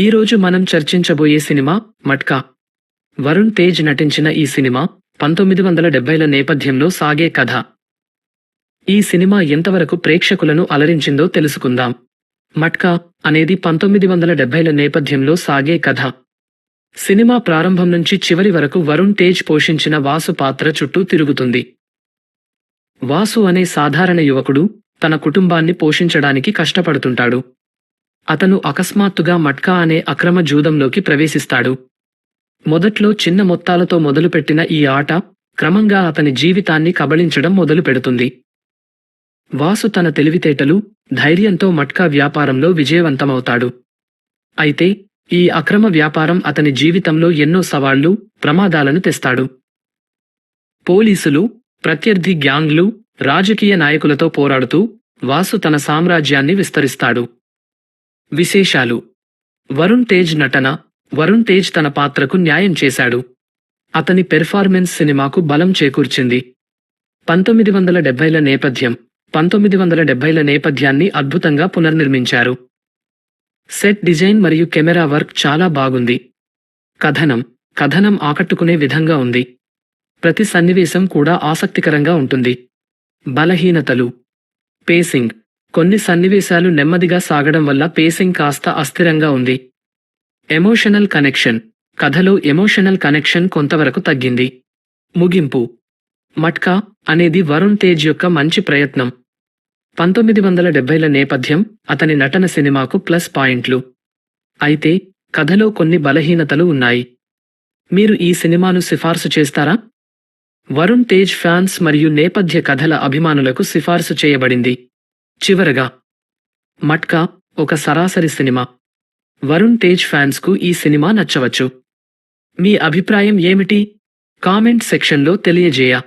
ఈరోజు మనం చర్చించబోయే సినిమా మట్కా. వరుణ్ తేజ్ నటించిన ఈ సినిమా పంతొమ్మిది వందల డెబ్బైల నేపథ్యంలో సాగే కథ. ఈ సినిమా ఎంతవరకు ప్రేక్షకులను అలరించిందో తెలుసుకుందాం. మట్కా అనేది పంతొమ్మిది వందల డెబ్బైల నేపథ్యంలో సాగే కథ. సినిమా ప్రారంభం నుంచి చివరి వరకు వరుణ్ తేజ్ పోషించిన వాసు పాత్ర చుట్టూ తిరుగుతుంది. వాసు అనే సాధారణ యువకుడు తన కుటుంబాన్ని పోషించడానికి కష్టపడుతుంటాడు. అతను అకస్మాత్తుగా మట్కా అనే అక్రమ జూదంలోకి ప్రవేశిస్తాడు. మొదట్లో చిన్న మొత్తాలతో మొదలుపెట్టిన ఈ ఆట క్రమంగా అతని జీవితాన్ని కబళించడం మొదలుపెడుతుంది. వాసు తన తెలివితేటలు ధైర్యంతో మట్కా వ్యాపారంలో విజయవంతమవుతాడు. అయితే ఈ అక్రమ వ్యాపారం అతని జీవితంలో ఎన్నో సవాళ్ళు ప్రమాదాలను తెస్తాడు. పోలీసులు ప్రత్యర్థి గ్యాంగ్లు రాజకీయ నాయకులతో పోరాడుతూ వాసు తన సామ్రాజ్యాన్ని విస్తరిస్తాడు. విశేషాలు. వరుణ్ తేజ్ నటన వరుణ్ తేజ్ తన పాత్రకు న్యాయం చేశాడు. అతని పెర్ఫార్మెన్స్ సినిమాకు బలం చేకూర్చింది. పంతొమ్మిది వందల డెబ్బైల నేపథ్యం పంతొమ్మిది వందల డెబ్బైల నేపథ్యాన్ని అద్భుతంగా పునర్నిర్మించారు. సెట్ డిజైన్ మరియు కెమెరా వర్క్ చాలా బాగుంది. కథనం కథనం ఆకట్టుకునే విధంగా ఉంది. ప్రతి సన్నివేశం కూడా ఆసక్తికరంగా ఉంటుంది. బలహీనతలు పేసింగ్ కొన్ని సన్నివేశాలు నెమ్మదిగా సాగడం వల్ల పేసింగ్ కాస్త అస్థిరంగా ఉంది. ఎమోషనల్ కనెక్షన్ కథలో ఎమోషనల్ కనెక్షన్ కొంతవరకు తగ్గింది. ముగింపు. మట్కా అనేది వరుణ్ తేజ్ యొక్క మంచి ప్రయత్నం. పంతొమ్మిది వందల డెబ్బైల నేపథ్యం అతని నటన సినిమాకు ప్లస్ పాయింట్లు. అయితే కథలో కొన్ని బలహీనతలు ఉన్నాయి. మీరు ఈ సినిమాను సిఫార్సు చేస్తారా? వరుణ్ తేజ్ ఫ్యాన్స్ మరియు నేపథ్య కథల అభిమానులకు సిఫార్సు చేయబడింది. చివరగా మట్కా ఒక సరాసరి సినిమా. వరుణ్ తేజ్ ఫ్యాన్స్కు ఈ సినిమా నచ్చవచ్చు. మీ అభిప్రాయం ఏమిటి? కామెంట్ సెక్షన్లో తెలియజేయ.